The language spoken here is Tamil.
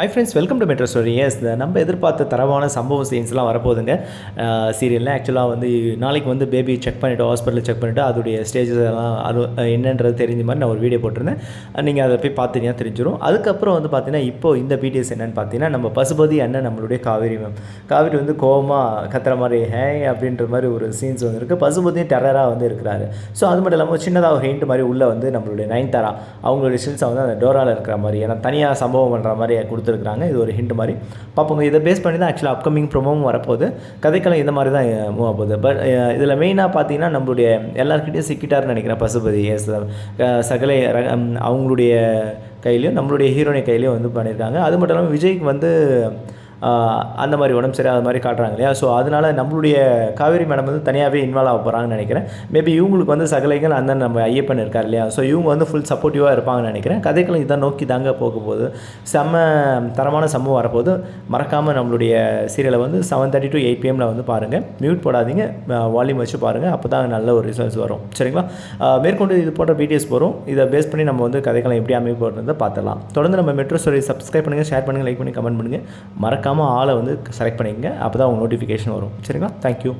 Hi friends welcome to metro story S நம்ம எதிர்பார்த்த தரவான சம்பவம் சீன்ஸ்லாம் வரப்போகுதுங்க. சீரியலில் ஆக்சுவலாக வந்து நாளைக்கு வந்து பேபி செக் பண்ணிவிட்டு ஹாஸ்பிட்டலில் செக் பண்ணிவிட்டு அதோடைய ஸ்டேஜஸ் எல்லாம் அது என்னன்றது தெரிஞ்ச மாதிரி நான் ஒரு வீடியோ போட்டிருந்தேன். நீங்கள் அதை போய் பார்த்தீங்கன்னா தெரிஞ்சிடும் அதுக்கப்புறம் வந்து பார்த்தீங்கன்னா இப்போ இந்த வீடியோஸ் என்னென்னு பார்த்தீங்கன்னா நம்ம பசுபதி அண்ணன் நம்மளுடைய காவேரி மேம் காவிரி வந்து கோவமாக கத்துற மாதிரி ஹே அப்படின்ற மாதிரி ஒரு சீன்ஸ் வந்து இருக்குது பசுபதியும் டெரராக வந்து இருக்கிறாரு. ஸோ அது மட்டும் இல்லாமல் சின்னதாக ஒரு ஹெயிண்ட் மாதிரி உள்ளே வந்து நம்மளுடைய நயன்தாரா அவங்களுடைய ஸ்டில்ஸை வந்து அந்த டோராவில் இருக்கிற மாதிரி ஏன்னா தனியாக சம்பவம் பண்ணுற மாதிரி கொடுத்துருக்குறாங்க. இது ஒரு ஹிண்ட் மாதிரி. பார்ப்போங்க இதை பேஸ் பண்ணி தான் ஆக்சுவலாக அப்கமிங் ப்ரோமோவும் வரப்போகுது. கதைக்களம் இந்த மாதிரி தான் மூவ் ஆகுது பட் இதில் மெயினாக பார்த்தீங்கன்னா நம்மளுடைய எல்லாருக்கிட்டையும் சிக்கிட்டார்னு நினைக்கிறேன் பசுபதி எஸ் சகலை அவங்களுடைய கையிலையும் நம்மளுடைய ஹீரோனை கையிலையும் வந்து பண்ணியிருக்காங்க. அது மட்டும் இல்லாமல் விஜய்க்கு வந்து அந்த மாதிரி உடம்பு சரியாக அது மாதிரி காட்டுறாங்க இல்லையா? ஸோ அதனால் நம்மளுடைய காவேரி மேடம் வந்து தனியாகவே இன்வால்வ் ஆக போகிறாங்கன்னு நினைக்கிறேன். மேபி இவங்களுக்கு வந்து சகலைகள் அந்த நம்ம ஐயப்பன் இருக்கார் இல்லையா? ஸோ இவங்க வந்து ஃபுல் சப்போர்ட்டிவாக இருப்பாங்கன்னு நினைக்கிறேன். கதைக்களம் இதான் நோக்கி தாங்க போக போகுது. செம்ம தரமான சம்பவம் வரப்போகுது. மறக்காமல் நம்மளுடைய சீரியலை வந்து செவன் தேர்ட்டி டு எயிட் பிஎம்மில் வந்து பாருங்கள் மியூட் போடாதீங்க. வால்யூம் வச்சு பாருங்கள் அப்போ தான் நல்ல ஒரு ரிசல்ட்ஸ் வரும். சரிங்களா? மேற்கொண்டு இது போன்ற வீடியோஸ் வரும். இதை பேஸ் பண்ணி நம்ம வந்து கதைக்களம் எப்படி அமைப்பு போடுறதை பார்த்துடலாம். தொடர்ந்து நம்ம மெட்ரோ ஸ்டோரி சப்ஸ்கிரைப் பண்ணுங்கள் ஷேர் பண்ணுங்கள் லைக் பண்ணி கமெண்ட் பண்ணுங்கள் மறக்காமல் ஆளை வந்து செலக்ட் பண்ணிக்கங்க. அப்போ தான் உங்கள் நோட்டிஃபிகேஷன் வரும். சரிங்களா? தேங்க்யூ